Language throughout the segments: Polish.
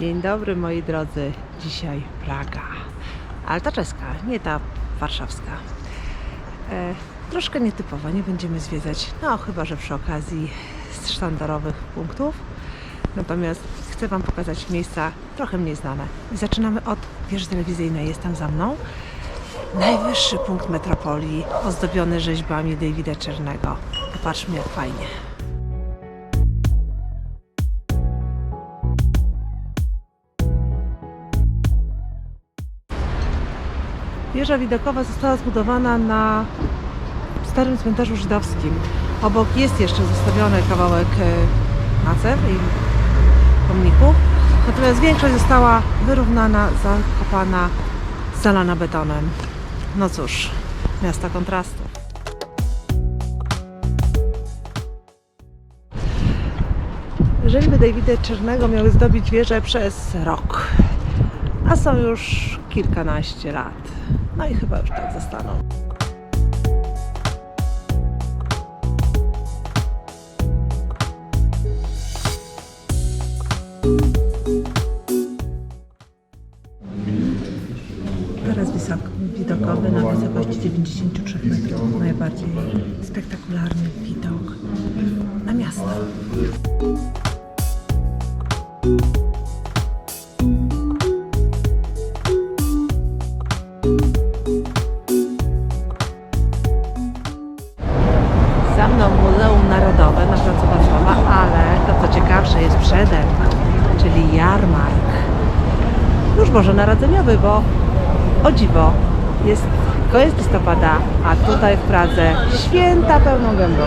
Dzień dobry moi drodzy. Dzisiaj Praga. Ale ta czeska, nie ta warszawska. E, troszkę nietypowa, nie będziemy zwiedzać, no chyba, że przy okazji sztandarowych punktów. Natomiast chcę Wam pokazać miejsca trochę mniej znane. Zaczynamy od wieży telewizyjnej, jest tam za mną. Najwyższy punkt metropolii, ozdobiony rzeźbami Davida Czernego. Popatrzmy jak fajnie. Wieża widokowa została zbudowana na starym cmentarzu żydowskim. Obok jest jeszcze zostawiony kawałek e, macew i pomników, natomiast większość została wyrównana, zakopana, zalana betonem. No cóż, miasta kontrastów. Rzeźby Davida Czernego miały zdobić wieżę przez rok, a są już kilkanaście lat. No i chyba już tak zostaną. Teraz wysok, widokowy na wysokości 93 metrów. Najbardziej spektakularny widok na miasto. Może narodzeniowy, bo o dziwo jest koniec listopada, a tutaj w Pradze święta pełną gębą.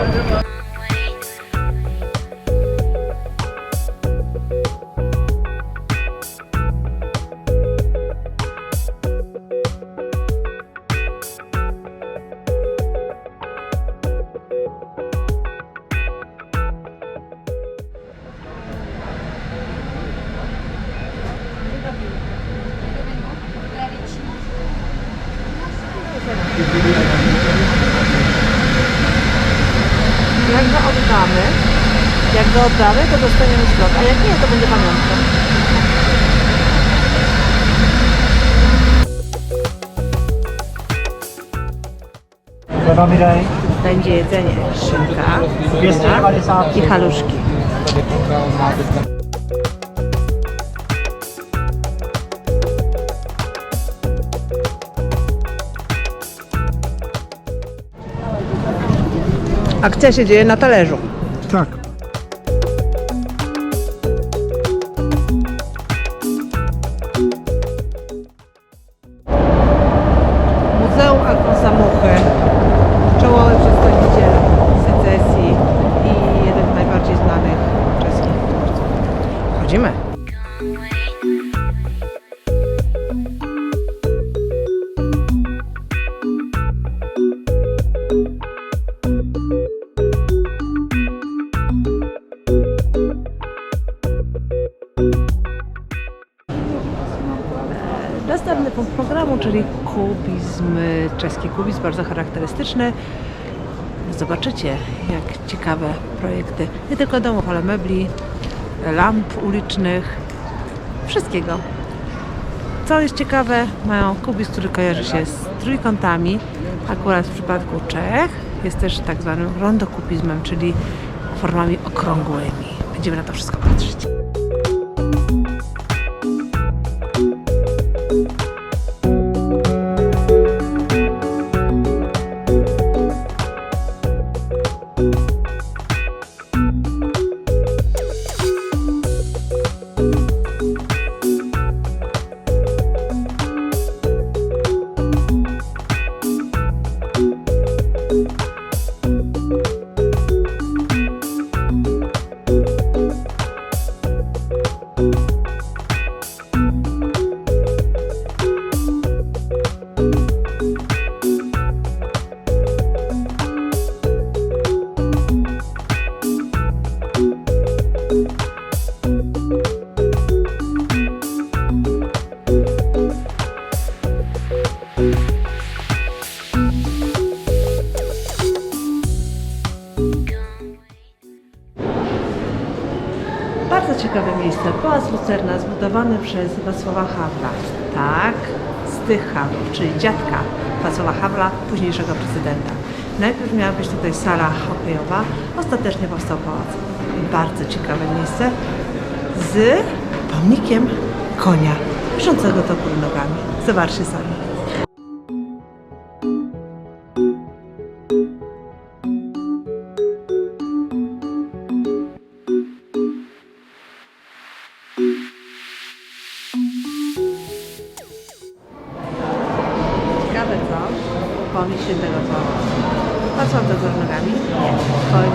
Jak go oddamy, to dostaniemy zwrot, a jak nie, to będzie pamiątka. Będzie jedzenie, szynka, cebula i haluszki. Akcja się dzieje na talerzu. Tak. Następny punkt programu, czyli kubizm, czeski kubizm, bardzo charakterystyczny. Zobaczycie, jak ciekawe projekty, nie tylko domów, ale mebli, lamp ulicznych, wszystkiego. Co jest ciekawe, mają kubizm, który kojarzy się z trójkątami. Akurat w przypadku Czech jest też tak zwanym rondokubizmem, czyli formami okrągłymi. Będziemy na to wszystko patrzeć. Bardzo ciekawe miejsce. Pałac Lucerna zbudowany przez Wacława Hawla. Tak, z tych Hawlów, czyli dziadka Wacława Hawla, późniejszego prezydenta. Najpierw miała być tutaj sala hokejowa, ostatecznie powstał pałac. Bardzo ciekawe miejsce z pomnikiem konia, piszącego to góry nogami. Zobaczcie sami. Pomnik świętego Pawła. Patrzą do góry nogami? Nie, koń